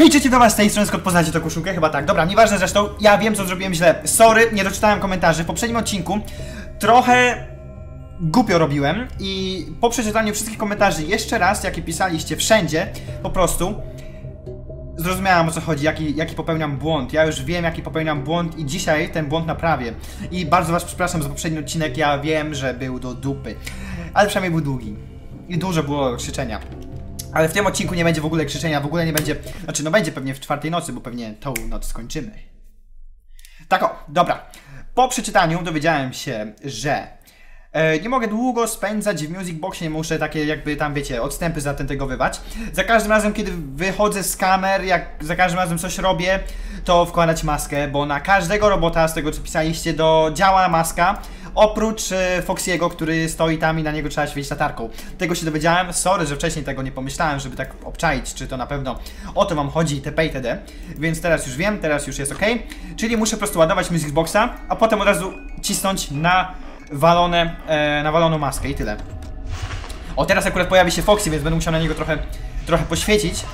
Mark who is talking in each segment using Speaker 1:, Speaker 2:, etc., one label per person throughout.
Speaker 1: Hej, cześć, do was z tej strony, skąd poznacie koszulkę? Chyba tak. Dobra, nieważne zresztą, ja wiem, co zrobiłem źle. Sorry, nie doczytałem komentarzy. W poprzednim odcinku trochę głupio robiłem i po przeczytaniu wszystkich komentarzy jeszcze raz, jakie pisaliście wszędzie, po prostu zrozumiałem o co chodzi, jaki, jaki popełniam błąd. Ja już wiem, jaki popełniam błąd i dzisiaj ten błąd naprawię. I bardzo was przepraszam za poprzedni odcinek, ja wiem, że był do dupy. Ale przynajmniej był długi. I dużo było krzyczenia. Ale w tym odcinku nie będzie w ogóle krzyczenia, w ogóle nie będzie. Znaczy, no będzie pewnie w czwartej nocy, bo pewnie tą noc skończymy. Tak o, dobra. Po przeczytaniu dowiedziałem się, że e, nie mogę długo spędzać w Music Boxie, muszę takie jakby tam, wiecie, odstępy zatentegowywać. Za każdym razem, kiedy wychodzę z kamer, jak za każdym razem coś robię, to wkładać maskę, bo na każdego robota, z tego co pisaliście, do działa maska, oprócz e, Foxiego, który stoi tam i na niego trzeba świecić latarką. Tego się dowiedziałem, sorry, że wcześniej tego nie pomyślałem, żeby tak obczaić, czy to na pewno o to wam chodzi, TP i TD, więc teraz już wiem, teraz już jest ok. Czyli muszę po prostu ładować Music Boxa, a potem od razu cisnąć na walone, e, nawaloną maskę i tyle. O, teraz akurat pojawi się Foxy, więc będę musiał na niego trochę, trochę poświecić.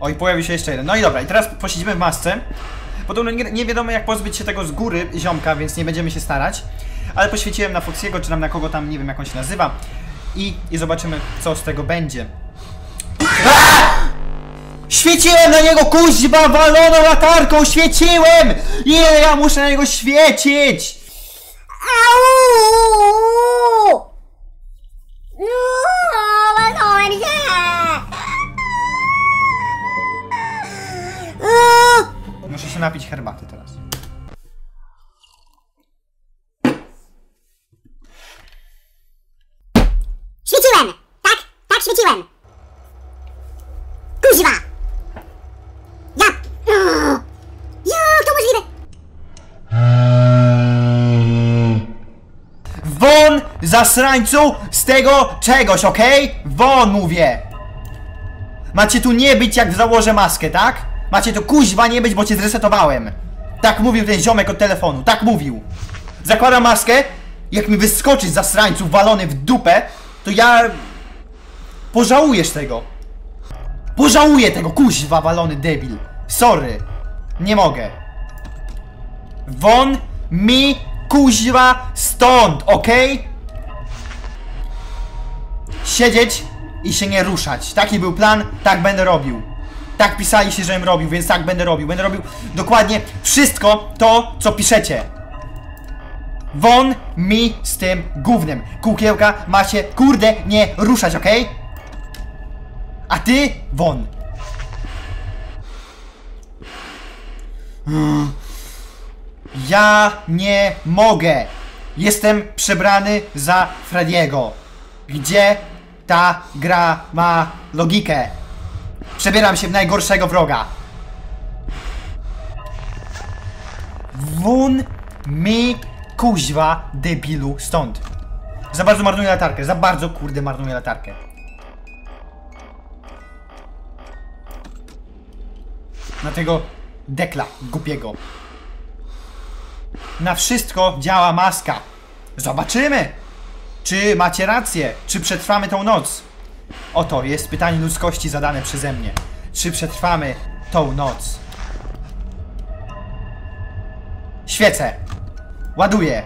Speaker 1: O, i pojawi się jeszcze jeden. No i dobra, i teraz posiedzimy w masce. Podobno nie, nie wiadomo jak pozbyć się tego z góry ziomka, więc nie będziemy się starać. Ale poświeciłem na Foxiego, czy tam na kogo tam, nie wiem jak on się nazywa. I, i zobaczymy, co z tego będzie. Świeciłem na niego kuźba waloną latarką! Świeciłem! Ile ja muszę na niego świecić?
Speaker 2: Się
Speaker 1: napić herbaty teraz.
Speaker 2: Świeciłem! Tak, tak świeciłem! Kuźwa! Ja... Jak to możliwe?
Speaker 1: Won, zasrańcu, z tego czegoś, okej? Won, mówię! Macie tu nie być, jak założę maskę, tak? Macie tu kuźwa nie być, bo cię zresetowałem. Tak mówił ten ziomek od telefonu, tak mówił. Zakładam maskę, jak mi wyskoczysz zasrańcu walony w dupę, to ja... Pożałujesz tego. Pożałuję tego, kuźwa walony debil. Sorry. Nie mogę. Won mi kuźwa stąd, okej? Siedzieć i się nie ruszać. Taki był plan, tak będę robił. Tak pisali się, żebym robił, więc tak będę robił. Będę robił dokładnie wszystko to, co piszecie. Won mi z tym gównem. Kółkiełka macie, kurde, nie ruszać, okej? A ty, won. Ja nie mogę. Jestem przebrany za Frediego. Gdzie ta gra ma logikę? Przebieram się w najgorszego wroga. Wun mi kuźwa debilu stąd. Za bardzo marnuję latarkę, za bardzo kurde marnuję latarkę. Na tego dekla głupiego. Na wszystko działa maska. Zobaczymy, czy macie rację, czy przetrwamy tą noc. Oto jest pytanie ludzkości zadane przeze mnie. Czy przetrwamy tą noc? Świecę. Ładuję.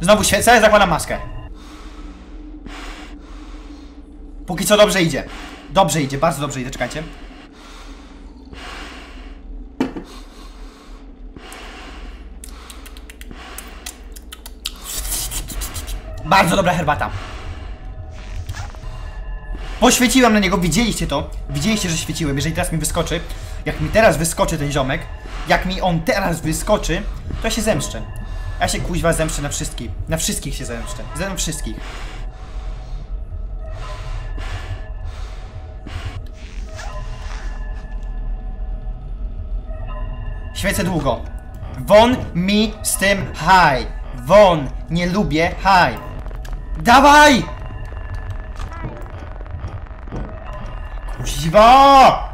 Speaker 1: Znowu świecę, zakładam maskę. Póki co dobrze idzie. Dobrze idzie, bardzo dobrze idzie, czekajcie. Bardzo dobra herbata. Poświeciłem na niego, widzieliście to? Widzieliście, że świeciłem. Jeżeli teraz mi wyskoczy, jak mi teraz wyskoczy ten ziomek, jak mi on teraz wyskoczy, to ja się zemszczę. Ja się kuźwa zemszczę na wszystkich. Na wszystkich się zemszczę. Ze wszystkich. Świecę długo. Won mi z tym haj. Won, nie lubię haj. Dawaj! Kuźwa!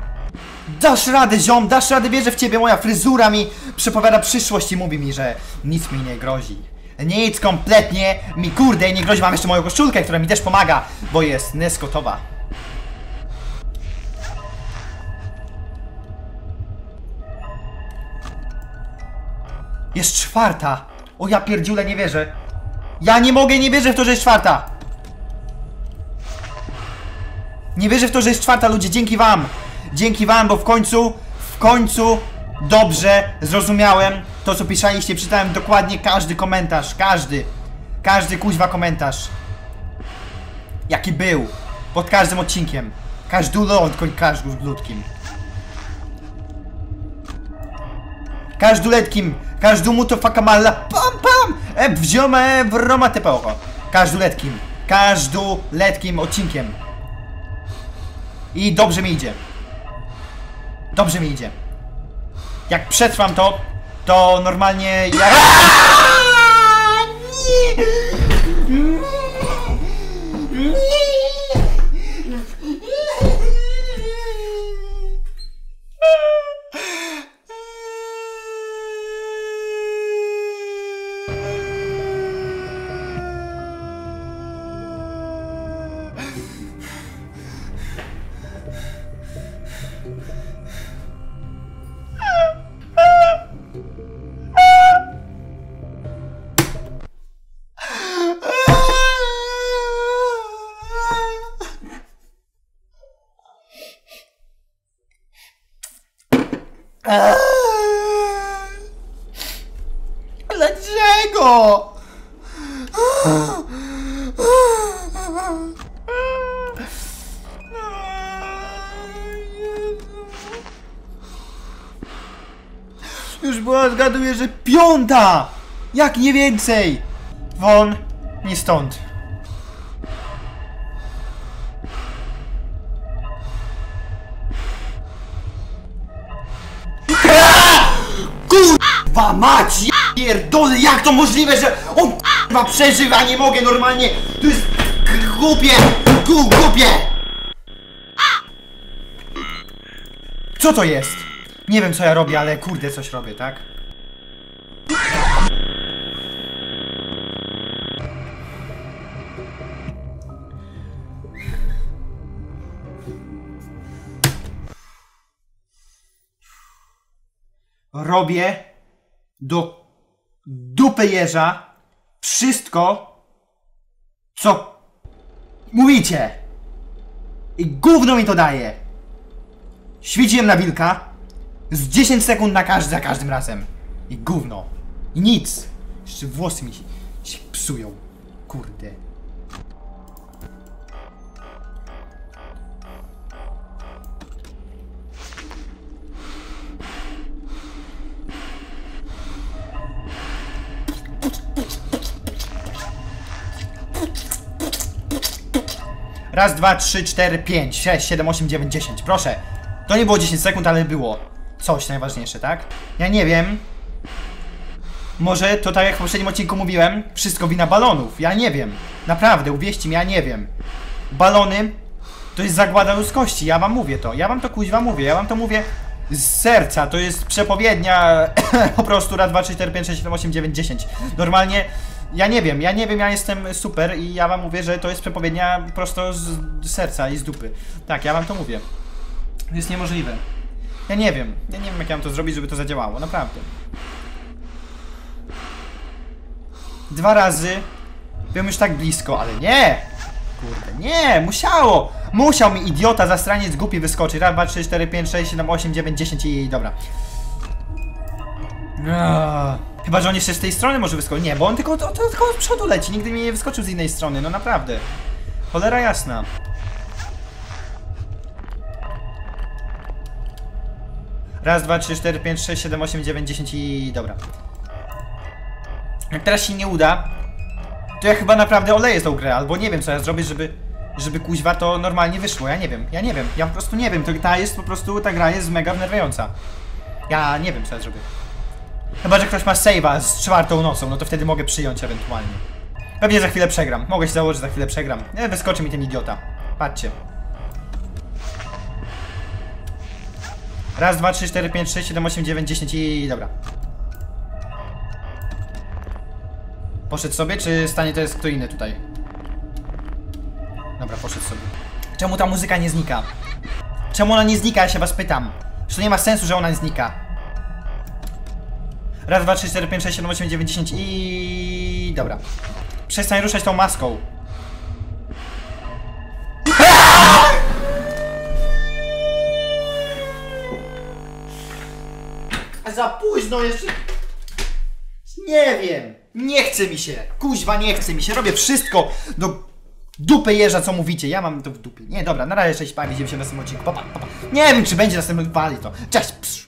Speaker 1: Dasz radę, ziom, dasz radę, wierzę w ciebie, moja fryzura mi przepowiada przyszłość i mówi mi, że nic mi nie grozi. Nic kompletnie mi kurde nie grozi. Mam jeszcze moją koszulkę, która mi też pomaga, bo jest neskotowa. Jest czwarta. O ja pierdziule nie wierzę. Ja nie mogę, nie wierzę w to, że jest czwarta. Nie wierzę w to, że jest czwarta, ludzie, dzięki wam. Dzięki wam, bo w końcu, w końcu dobrze zrozumiałem to, co pisaliście. Czytałem dokładnie każdy komentarz, każdy. Każdy kuźwa komentarz. Jaki był. Pod każdym odcinkiem. Każdy ląd, każdym Każduletkim, każdemu to pam pam, e, wziome w Roma tepełko. Każduletkim, każduletkim odcinkiem. I dobrze mi idzie. Dobrze mi idzie. Jak przetrwam to, to normalnie ja... Aaaa! Nie! Dlaczego? Już była, zgaduję, że piąta! Jak nie więcej! Won, nie stąd. Kurwa mać! Pierdolę, jak to możliwe, że on kurwa przeżywa, nie mogę normalnie! To jest głupie! Głupie! Co to jest? Nie wiem co ja robię, ale kurde coś robię, tak? robię do dupy jeża wszystko, co mówicie. I gówno mi to daje. Świeciłem na wilka z 10 sekund na każdy za każdym razem. I gówno. I nic. Jeszcze włosy mi się, się psują. Kurde. Raz, dwa, trzy, cztery, pięć, sześć, siedem, osiem, dziewięć, dziesięć. Proszę. To nie było 10 sekund, ale było coś najważniejsze, tak? Ja nie wiem. Może to tak jak w poprzednim odcinku mówiłem, wszystko wina balonów. Ja nie wiem. Naprawdę, uwierzcie mi, ja nie wiem. Balony to jest zagłada ludzkości, ja wam mówię to. Ja wam to kuźwa mówię, ja wam to mówię z serca. To jest przepowiednia po prostu raz, dwa, trzy, cztery, pięć, sześć, siedem, osiem, dziewięć, dziesięć. Normalnie ja nie wiem, ja nie wiem, ja jestem super i ja wam mówię, że to jest przepowiednia prosto z serca i z dupy. Tak, ja wam to mówię. To jest niemożliwe. Ja nie wiem, ja nie wiem jak ja mam to zrobić, żeby to zadziałało, naprawdę. Dwa razy byłem już tak blisko, ale nie! Kurde, nie, musiało! Musiał mi idiota, zastraniec głupi wyskoczyć. Raz, dwa, trzy, cztery, pięć, sześć, siedem, osiem, dziewięć, dziesięć i dobra. Aaaa. Chyba, że on jeszcze z tej strony może wyskoczyć. Nie, bo on tylko, to, to, tylko od przodu leci. Nigdy mi nie wyskoczył z innej strony, no naprawdę. Cholera jasna. Raz, dwa, trzy, cztery, pięć, sześć, siedem, osiem, dziewięć, dziesięć i dobra. Jak teraz się nie uda, to ja chyba naprawdę oleję tą grę, albo nie wiem co ja zrobię, żeby, żeby kuźwa to normalnie wyszło. Ja nie wiem, ja nie wiem, ja po prostu nie wiem. To, ta jest po prostu, ta gra jest mega wnerwiająca. Ja nie wiem co ja zrobię. Chyba, że ktoś ma save'a z czwartą nocą, no to wtedy mogę przyjąć ewentualnie. Pewnie za chwilę przegram. Mogę się założyć, że za chwilę przegram. Nie, wyskoczy mi ten idiota. Patrzcie. Raz, dwa, trzy, cztery, pięć, sześć, siedem, osiem, dziewięć, dziesięć i dobra. Poszedł sobie, czy stanie to jest kto inny tutaj? Dobra, poszedł sobie. Czemu ta muzyka nie znika? Czemu ona nie znika, ja się was pytam. Czy to nie ma sensu, że ona nie znika? Raz, dwa, trzy, cztery, pięć, sześć, siedem, osiem, dziewięć, dziesięć i... Dobra. Przestań ruszać tą maską. Za późno jeszcze... Nie wiem. Nie chce mi się. Kuźwa, nie chce mi się. Robię wszystko do dupy jeża, co mówicie. Ja mam to w dupie. Nie, dobra, na razie cześć, pa, widzimy się w następnym odcinku. Pa, pa, pa. Nie wiem, czy będzie następny pali to. Cześć, psz.